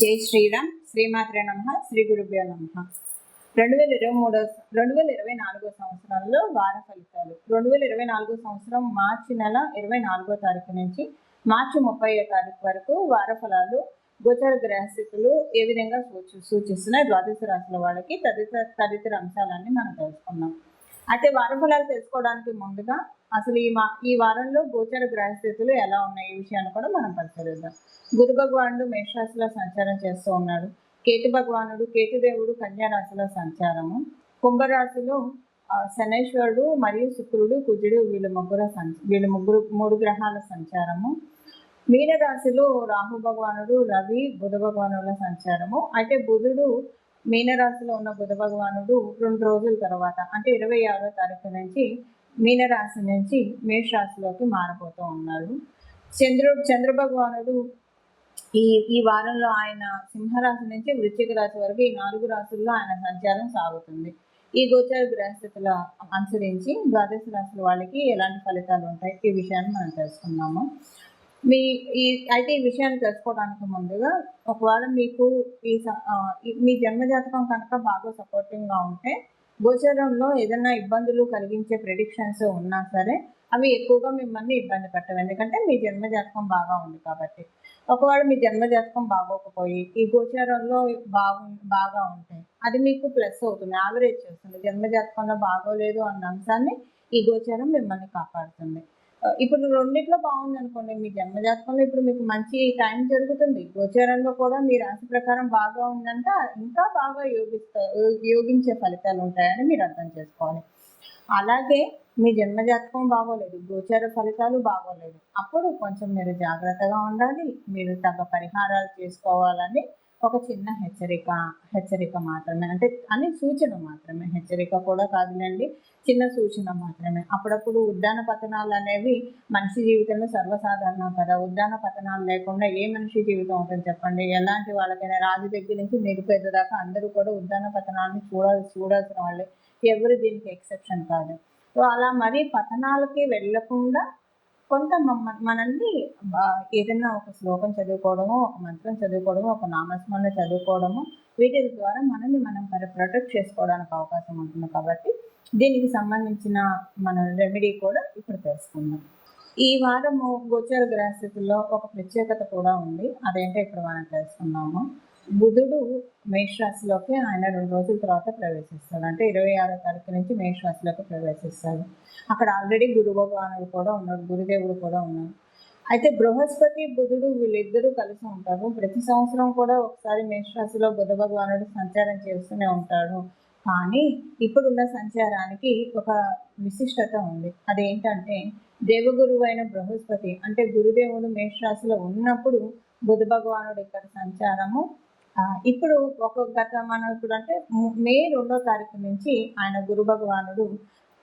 జై శ్రీరామ్. శ్రీమాత్రే నమ. శ్రీ గురుభ్యో నమ. రెండు వేల ఇరవై మూడో రెండు వేల ఇరవై నాలుగో సంవత్సరంలో వార ఫలితాలు. రెండు వేల ఇరవై నాలుగో సంవత్సరం మార్చి నెల ఇరవై నాలుగో తారీఖు నుంచి మార్చి ముప్పై తారీఖు వరకు వార ఫలాలు గోచర గ్రహస్థితులు ఏ విధంగా సూచి సూచిస్తున్నాయి? ద్వాదశ రాశుల వాళ్ళకి తదితర తదితర అంశాలన్నీ మనం తెలుసుకున్నాం అయితే వారం ఫలాలు తెలుసుకోవడానికి ముందుగా అసలు ఈ మా ఈ వారంలో గోచర గ్రహస్థితులు ఎలా ఉన్నాయి ఈ విషయాన్ని కూడా మనం పరిశీలిద్దాం. గురు భగవానుడు మేషరాశిలో సంచారం చేస్తూ ఉన్నాడు. కేతు భగవానుడు కేతుదేవుడు కన్యారాశిలో సంచారము. కుంభరాశిలో శనేశ్వరుడు శనైశ్వరుడు మరియు శుక్రుడు కుజుడు వీళ్ళ ముగ్గురు సంచ వీళ్ళ ముగ్గురు మూడు గ్రహాల సంచారము. మీనరాశిలో రాహు భగవానుడు రవి బుధ భగవానుల సంచారము. అయితే బుధుడు మీనరాశిలో ఉన్న బుధ భగవానుడు రెండు రోజుల తర్వాత అంటే ఇరవై ఆరో తారీఖు నుంచి మీనరాశి నుంచి మేషరాశిలోకి రాశిలోకి మారబోతూ ఉన్నాడు చంద్రుడు చంద్ర భగవానుడు ఈ ఈ వారంలో ఆయన సింహరాశి నుంచి వృశ్చిక రాశి వరకు ఈ నాలుగు రాశుల్లో ఆయన సంచారం సాగుతుంది. ఈ గోచార గ్రహస్థితుల అనుసరించి ద్వాదశ రాశుల వాళ్ళకి ఎలాంటి ఫలితాలు ఉంటాయి? ఈ విషయాన్ని మనం తెలుసుకున్నాము మీ ఈ అయితే ఈ విషయాన్ని తెలుసుకోవడానికి ముందుగా ఒకవేళ మీకు ఈ స- మీ జన్మజాతకం కనుక బాగా సపోర్టింగ్గా ఉంటే గోచరంలో ఏదైనా ఇబ్బందులు కలిగించే ప్రిడిక్షన్స్ ఉన్నా సరే అవి ఎక్కువగా మిమ్మల్ని ఇబ్బంది పెట్టవు. ఎందుకంటే మీ జన్మజాతకం బాగా ఉంది కాబట్టి. ఒకవేళ మీ జన్మజాతకం బాగోకపోయి ఈ గోచారంలో బాగు బాగా ఉంటాయి అది మీకు ప్లస్ అవుతుంది యావరేజ్ చేస్తుంది. జన్మజాతకంలో బాగోలేదు అన్న అంశాన్ని ఈ గోచారం మిమ్మల్ని కాపాడుతుంది. ఇప్పుడు రెండిట్లో బాగుంది అనుకోండి మీ జన్మజాతకంలో ఇప్పుడు మీకు మంచి టైం జరుగుతుంది. గోచారంలో కూడా మీ రాశి ప్రకారం బాగా ఉందంటే ఇంకా బాగా యోగిస్తా యోగించే ఫలితాలు ఉంటాయని మీరు అర్థం చేసుకోవాలి. అలాగే మీ జన్మజాతకం బాగోలేదు గోచార ఫలితాలు బాగోలేదు. అప్పుడు కొంచెం మీరు జాగ్రత్తగా ఉండాలి మీరు తగ్గ పరిహారాలు చేసుకోవాలని ఒక చిన్న హెచ్చరిక హెచ్చరిక మాత్రమే. అంటే అన్ని సూచన మాత్రమే. హెచ్చరిక కూడా కాదులేండి చిన్న సూచన మాత్రమే. అప్పుడప్పుడు ఉద్దాన పతనాలు అనేవి మనిషి జీవితంలో సర్వసాధారణం కదా. ఉద్దాన పతనాలు లేకుండా ఏ మనిషి జీవితం ఉంటుంది చెప్పండి? ఎలాంటి వాళ్ళకైనా రాజు దగ్గర నుంచి నిరుపేద దాకా అందరూ కూడా ఉద్దాన పతనాన్ని చూడాలి చూడాల్సిన వాళ్ళే. ఎవరు దీనికి ఎక్సెప్షన్ కాదు. సో అలా మరి పతనాలకి వెళ్ళకుండా కొంత మనల్ని ఏదైనా ఒక శ్లోకం చదువుకోవడము ఒక మంత్రం చదువుకోవడము ఒక నామస్మరణ చదువుకోవడము వీటి ద్వారా మనల్ని మనం ప్రొటెక్ట్ చేసుకోవడానికి అవకాశం ఉంటుంది కాబట్టి దీనికి సంబంధించిన మన రెమెడీ కూడా ఇప్పుడు తెలుసుకుందాం. ఈ వారము గోచర గ్రహస్థితుల్లో ఒక ప్రత్యేకత కూడా ఉంది. అదేంటో ఇప్పుడు మనం తెలుసుకుందాము. బుధుడు మేషరాశిలోకి ఆయన రెండు రోజుల తర్వాత ప్రవేశిస్తాడు. అంటే ఇరవై ఆరో తారీఖు నుంచి మేషరాశిలోకి ప్రవేశిస్తాడు. అక్కడ ఆల్రెడీ గురు భగవానుడు కూడా ఉన్నాడు గురుదేవుడు కూడా ఉన్నాడు. అయితే బృహస్పతి బుధుడు వీళ్ళిద్దరూ కలిసి ఉంటారు. ప్రతి సంవత్సరం కూడా ఒకసారి మేషరాశిలో బుధ భగవానుడు సంచారం చేస్తూనే ఉంటాడు. కానీ ఇప్పుడున్న సంచారానికి ఒక విశిష్టత ఉంది. అదేంటంటే దేవగురువు అయిన బృహస్పతి అంటే గురుదేవుడు మేషరాశిలో ఉన్నప్పుడు బుధ భగవానుడు ఇక్కడ సంచారము ఇప్పుడు ఒక గత మనం ఇప్పుడు అంటే మే రెండో తారీఖు నుంచి ఆయన గురు భగవానుడు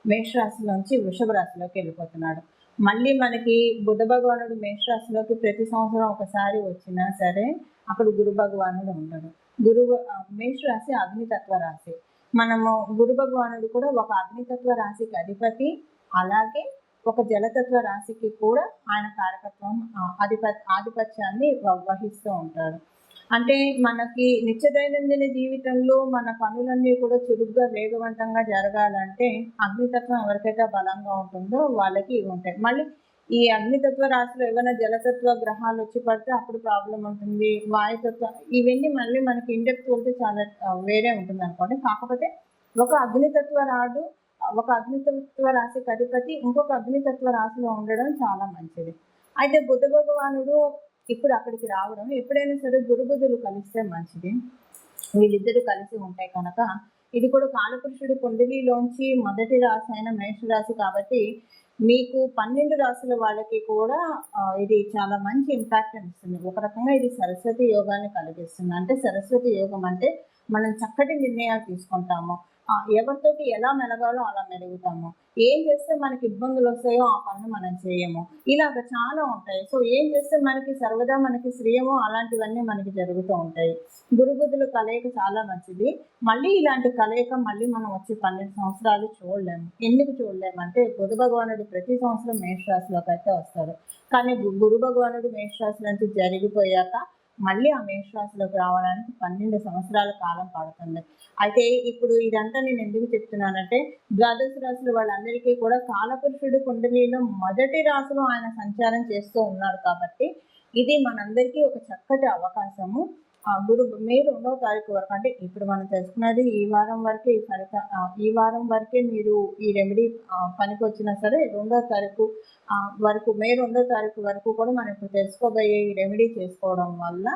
మేషరాశిలోంచి వృషభ రాశిలోకి వెళ్ళిపోతున్నాడు. మళ్ళీ మనకి బుధ భగవానుడు మేషరాశిలోకి ప్రతి సంవత్సరం ఒకసారి వచ్చినా సరే అక్కడ గురు భగవానుడు ఉండడు. గురువు మేషరాశి అగ్నితత్వ రాశి. మనము గురు భగవానుడు కూడా ఒక అగ్నితత్వ రాశికి అధిపతి అలాగే ఒక జలతత్వ రాశికి కూడా ఆయన కారకత్వం అధిప ఆధిపత్యాన్ని వ- వహిస్తూ ఉంటాడు. అంటే మనకి నిత్య దైనందిన జీవితంలో మన పనులన్నీ కూడా చురుగ్గా వేగవంతంగా జరగాలంటే అగ్నితత్వం ఎవరికైతే బలంగా ఉంటుందో వాళ్ళకి ఇవి ఉంటాయి. మళ్ళీ ఈ అగ్నితత్వ రాశిలో ఏమైనా జలతత్వ గ్రహాలు వచ్చి పడితే అప్పుడు ప్రాబ్లం ఉంటుంది. వాయుతత్వ ఇవన్నీ మళ్ళీ మనకి ఇండెప్త్ వెళ్తే చాలా వేరే ఉంటుంది అనుకోండి. కాకపోతే ఒక అగ్నితత్వ రాడు ఒక అగ్నితత్వ రాశి అధిపతి ఇంకొక అగ్నితత్వ రాశిలో ఉండడం చాలా మంచిది. అయితే బుద్ధ భగవానుడు ఇప్పుడు అక్కడికి రావడం ఎప్పుడైనా సరే గురుబుధులు కలిస్తే మంచిది. వీళ్ళిద్దరూ కలిసి ఉంటాయి కనుక ఇది కూడా కాలపురుషుడి కుండలిలోంచి మొదటి రాశి అయిన మేషరాశి కాబట్టి మీకు పన్నెండు రాశుల వాళ్ళకి కూడా ఇది చాలా మంచి ఇంపాక్ట్ ఇస్తుంది ఒక రకంగా ఇది సరస్వతి యోగాన్ని కలిగిస్తుంది. అంటే సరస్వతి యోగం అంటే మనం చక్కటి నిర్ణయాలు తీసుకుంటాము. ఎవరితోటి ఎలా మెలగాలో అలా మెలుగుతాము. ఏం చేస్తే మనకి ఇబ్బందులు వస్తాయో ఆ పనులు మనం చేయము. ఇలాగ చాలా ఉంటాయి. సో ఏం చేస్తే మనకి సర్వదా మనకి శ్రేయమో అలాంటివన్నీ మనకి జరుగుతూ ఉంటాయి. గురుబుద్ధుల కలయిక చాలా మంచిది. మళ్ళీ ఇలాంటి కలయిక మళ్ళీ మనం వచ్చి పన్నెండు సంవత్సరాలు చూడలేము. ఎందుకు చూడలేము అంటే బుధ భగవానుడు ప్రతి సంవత్సరం మేషరాశిలోకి అయితే వస్తాడు. కానీ గురు భగవానుడు మేషరాశి నుంచి జరిగిపోయాక మళ్ళీ ఆ మేషరాశిలోకి రావడానికి పన్నెండు సంవత్సరాల కాలం పడుతుంది. అయితే ఇప్పుడు ఇదంతా నేను ఎందుకు చెప్తున్నానంటే ద్వాదశ రాశులు వాళ్ళందరికీ కూడా కాలపురుషుడు కుండలిలో మొదటి రాశిలో ఆయన సంచారం చేస్తూ ఉన్నారు కాబట్టి ఇది మనందరికీ ఒక చక్కటి అవకాశము. గురు మే రెండవ తారీఖు వరకు అంటే ఇప్పుడు మనం తెలుసుకున్నది ఈ వారం వరకే ఈ ఫలిత ఈ వారం వరకే మీరు ఈ రెమెడీ పనికి వచ్చినా సరే రెండవ తారీఖు వరకు మే రెండో తారీఖు వరకు కూడా మనం ఇప్పుడు తెలుసుకోబోయే ఈ రెమెడీ చేసుకోవడం వల్ల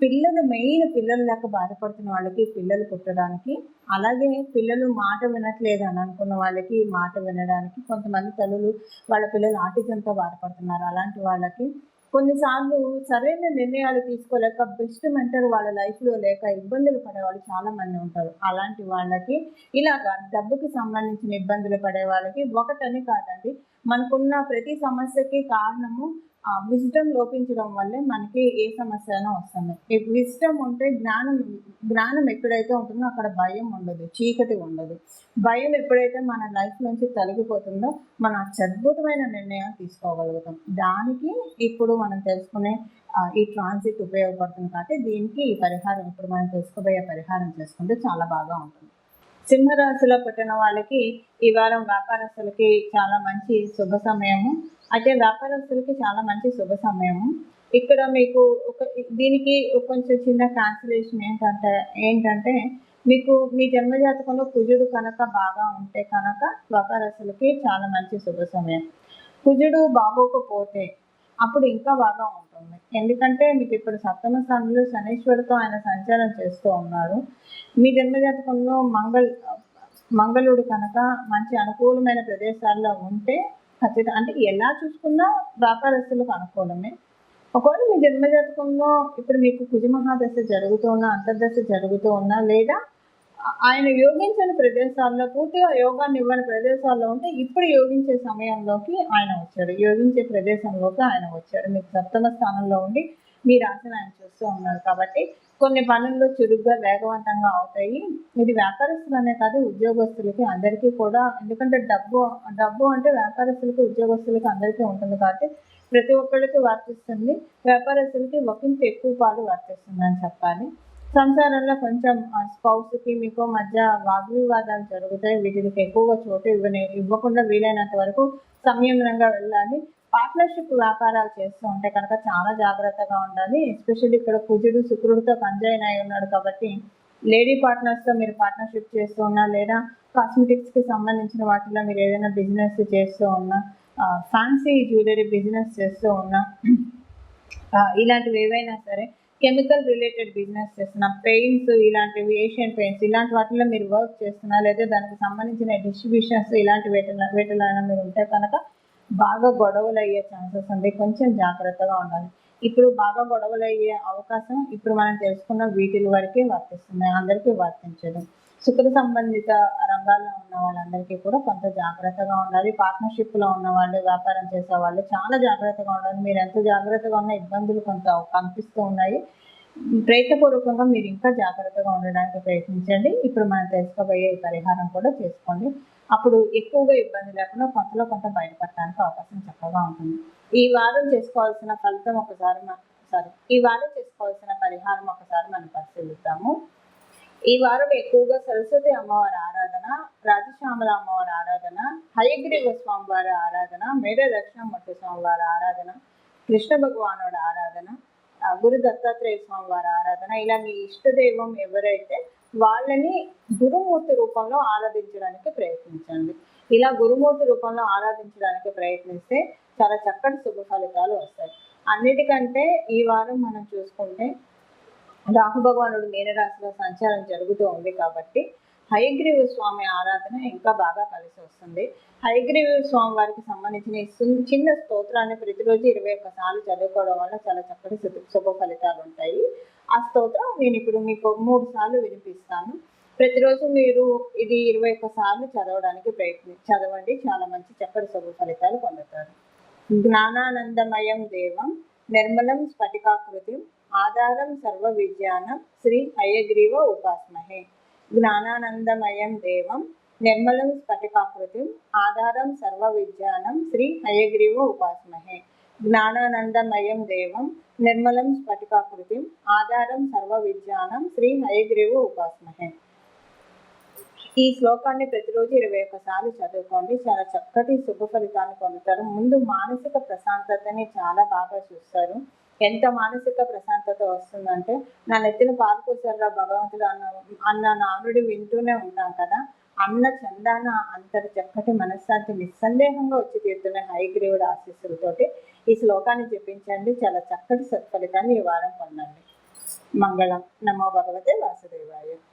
పిల్లలు మెయిన్ పిల్లలు లేక బాధపడుతున్న వాళ్ళకి పిల్లలు పుట్టడానికి అలాగే పిల్లలు మాట వినట్లేదు అని అనుకున్న వాళ్ళకి మాట వినడానికి కొంతమంది తల్లులు వాళ్ళ పిల్లలు ఆటిజంతో బాధపడుతున్నారు. అలాంటి వాళ్ళకి కొన్నిసార్లు సరైన నిర్ణయాలు తీసుకోలేక బెస్ట్ మెంటర్ వాళ్ళ లైఫ్లో లేక ఇబ్బందులు పడే వాళ్ళు చాలా మంది ఉంటారు. అలాంటి వాళ్ళకి ఇలాగా డబ్బుకి సంబంధించిన ఇబ్బందులు పడే వాళ్ళకి ఒకటని కాదండి. మనకున్న ప్రతి సమస్యకి కారణము విజ్డమ్ లోపించడం వల్లే మనకి ఏ సమస్య అయినా వస్తుంది విజ్డమ్ ఉంటే జ్ఞానం జ్ఞానం ఎక్కడైతే ఉంటుందో అక్కడ భయం ఉండదు చీకటి ఉండదు. భయం ఎప్పుడైతే మన లైఫ్ నుంచి తొలగిపోతుందో మనం అద్భుతమైన నిర్ణయాలు తీసుకోగలుగుతాం. దానికి ఇప్పుడు మనం తెలుసుకునే ఈ ట్రాన్సిట్ ఉపయోగపడుతుంది కాబట్టి దీనికి ఈ పరిహారం ఇప్పుడు మనం తెలుసుకోబోయే పరిహారం చేసుకుంటే చాలా బాగా ఉంటుంది. సింహరాశిలో పుట్టిన వాళ్ళకి ఈ వారం వ్యాపారస్తులకి చాలా మంచి శుభ సమయము. అయితే వ్యాపారస్తులకి చాలా మంచి శుభ సమయము. ఇక్కడ మీకు ఒక దీనికి కొంచెం చిన్న క్యాన్సిలేషన్ ఏంటంటే ఏంటంటే మీకు మీ జన్మజాతకంలో కుజుడు కనుక బాగా ఉంటే కనుక వ్యాపారస్తులకి చాలా మంచి శుభ సమయం. కుజుడు బాగోకపోతే అప్పుడు ఇంకా బాగా ఉంటుంది. ఎందుకంటే మీకు ఇప్పుడు సప్తమ స్థానంలో శనీశ్వరుడితో ఆయన సంచారం చేస్తూ ఉన్నారు. మీ జన్మజాతకంలో మంగళ మంగళుడు కనుక మంచి అనుకూలమైన ప్రదేశాల్లో ఉంటే ఖచ్చితంగా అంటే ఎలా చూసుకున్నా వ్యాపారస్తులకు అనుకూలమే. ఒకవేళ మీ జన్మజాతకంలో ఇప్పుడు మీకు కుజమహాదశ జరుగుతూ ఉన్నా అంతర్దశ జరుగుతూ ఉన్నా లేదా ఆయన యోగించని ప్రదేశాల్లో పూర్తిగా యోగాన్ని ఇవ్వని ప్రదేశాల్లో ఉంటే ఇప్పుడు యోగించే సమయంలోకి ఆయన వచ్చాడు. యోగించే ప్రదేశంలోకి ఆయన వచ్చాడు. మీకు సప్తమ స్థానంలో ఉండి మీ రాశిని ఆయన చూస్తూ ఉన్నారు కాబట్టి కొన్ని పనుల్లో చురుగ్గా వేగవంతంగా అవుతాయి. ఇది వ్యాపారస్తులనే కాదు ఉద్యోగస్తులకి అందరికీ కూడా. ఎందుకంటే డబ్బు డబ్బు అంటే వ్యాపారస్తులకి ఉద్యోగస్తులకి అందరికీ ఉంటుంది కాబట్టి ప్రతి ఒక్కరికి వర్తిస్తుంది. వ్యాపారస్తులకి ఒకంత ఎక్కువ పాలు వర్తిస్తుంది అని చెప్పాలి. సంసారంలో కొంచెం స్పౌస్కి మీకు మధ్య వాగ్వివాదాలు జరుగుతాయి. వీటికి ఎక్కువగా చోటు ఇవ్వని ఇవ్వకుండా వీలైనంత వరకు సంయమనంగా వెళ్ళాలి. పార్ట్నర్షిప్ వ్యాపారాలు చేస్తూ ఉంటే కనుక చాలా జాగ్రత్తగా ఉండాలి. ఎస్పెషల్లీ ఇక్కడ కుజుడు శుక్రుడితో కంజైన్ అయి ఉన్నాడు కాబట్టి లేడీ పార్ట్నర్స్తో మీరు పార్ట్నర్షిప్ చేస్తూ ఉన్నా లేదా కాస్మెటిక్స్కి సంబంధించిన వాటిలో మీరు ఏదైనా బిజినెస్ చేస్తూ ఉన్నా ఫ్యాన్సీ జ్యువెలరీ బిజినెస్ చేస్తూ ఉన్నా ఇలాంటివి ఏవైనా సరే కెమికల్ రిలేటెడ్ బిజినెస్ చేస్తున్నా పెయింట్స్ ఇలాంటివి ఏషియన్ పెయింట్స్ ఇలాంటి వాటిలో మీరు వర్క్ చేస్తున్నా లేదా దానికి సంబంధించిన డిస్ట్రిబ్యూషన్స్ ఇలాంటి వీటిలో వీటిలో అయినా మీరు ఉంటే కనుక బాగా గొడవలు అయ్యే ఛాన్సెస్ ఉంది కొంచెం జాగ్రత్తగా ఉండాలి. ఇప్పుడు బాగా గొడవలు అయ్యే అవకాశం ఇప్పుడు మనం తెలుసుకున్న వీటిల వరకే వర్తిస్తుంది. అందరికీ వర్తించదు. శుక్ర సంబంధిత రంగాల్లో ఉన్న వాళ్ళందరికీ కూడా కొంత జాగ్రత్తగా ఉండాలి. పార్ట్నర్షిప్లో ఉన్న వాళ్ళు వ్యాపారం చేసే వాళ్ళు చాలా జాగ్రత్తగా ఉండాలి. మీరు ఎంత జాగ్రత్తగా ఉన్న ఇబ్బందులు కొంత కనిపిస్తూ ఉన్నాయి. ప్రయత్నపూర్వకంగా మీరు ఇంకా జాగ్రత్తగా ఉండడానికి ప్రయత్నించండి. ఇప్పుడు మనం తెలుసుకోబోయే పరిహారం కూడా చేసుకోండి. అప్పుడు ఎక్కువగా ఇబ్బంది లేకుండా కొంతలో కొంత బయటపడడానికి అవకాశం చక్కగా ఉంటుంది. ఈ వారం చేసుకోవాల్సిన ఫలితం ఒకసారి సారీ ఈ వారం చేసుకోవాల్సిన పరిహారం ఒకసారి మనం పరిశీలిద్దాము. ఈ వారం ఎక్కువగా సరస్వతి అమ్మవారి ఆరాధన రాజశ్యామల అమ్మవారి ఆరాధన హయగ్రీవ స్వామివారి ఆరాధన మేడ దక్షిణమూర్తి స్వామివారి ఆరాధన కృష్ణ భగవానుడి ఆరాధన గురు దత్తాత్రేయ స్వామివారి ఆరాధన. ఇలా మీ ఇష్టదైవం ఎవరైతే వాళ్ళని గురుమూర్తి రూపంలో ఆరాధించడానికి ప్రయత్నించండి. ఇలా గురుమూర్తి రూపంలో ఆరాధించడానికి ప్రయత్నిస్తే చాలా చక్కటి శుభ ఫలితాలు వస్తాయి. అన్నిటికంటే ఈ వారం మనం చూసుకుంటే రాహు భగవానుడు మీనరాశిలో సంచారం జరుగుతూ ఉంది కాబట్టి హయగ్రీవ స్వామి ఆరాధన ఇంకా బాగా కలిసి వస్తుంది. హయగ్రీవ స్వామి వారికి సంబంధించిన చిన్న స్తోత్రాన్ని ప్రతిరోజు ఇరవై ఒక్కసార్లు చదువుకోవడం వల్ల చాలా చక్కటి శుభ- శుభ ఫలితాలు ఉంటాయి. ఆ స్తోత్రం నేను ఇప్పుడు మీకు మూడు సార్లు వినిపిస్తాను. ప్రతిరోజు మీరు ఇది ఇరవై ఒక్కసార్లు చదవడానికి ప్రయత్ని చదవండి. చాలా మంచి చక్కటి శుభ ఫలితాలు పొందుతారు. జ్ఞానానందమయం దేవం నిర్మలం స్ఫటికాకృతి ఆధారం సర్వ విజ్ఞానం శ్రీ హయగ్రీవ ఉపాస్మహే జ్ఞానానందమయం దేవం నిర్మలం స్ఫటికాకృతిం ఆధారం సర్వ విజ్ఞానం శ్రీ హయగ్రీవ ఉపాస్మహే జ్ఞానానందమయం దేవం నిర్మలం స్ఫటికాకృతిం ఆధారం సర్వ విజ్ఞానం శ్రీ హయగ్రీవ ఉపాస్మహే ఈ శ్లోకాన్ని ప్రతిరోజు ఇరవై ఒక్కసార్లు చదువుకోండి. చాలా చక్కటి శుభ ఫలితాన్ని పొందుతారు. ముందు మానసిక ప్రశాంతతని చాలా బాగా చూస్తారు. ఎంత మానసిక ప్రశాంతత వస్తుందంటే నా నెత్తిన పాలు భగవంతుడు అన్న అన్న నానుడి వింటూనే ఉంటాం కదా. అన్న చందాన అంతటి చక్కటి మనశ్శాంతి నిస్సందేహంగా వచ్చి తీరుతున్న హైగ్రీవుడు ఆశీస్సులతోటి ఈ శ్లోకాన్ని చెప్పించండి చాలా చక్కటి సత్ఫలితాన్ని ఈ వారం పొందండి. మంగళం. నమో భగవతే వాసుదేవాయ.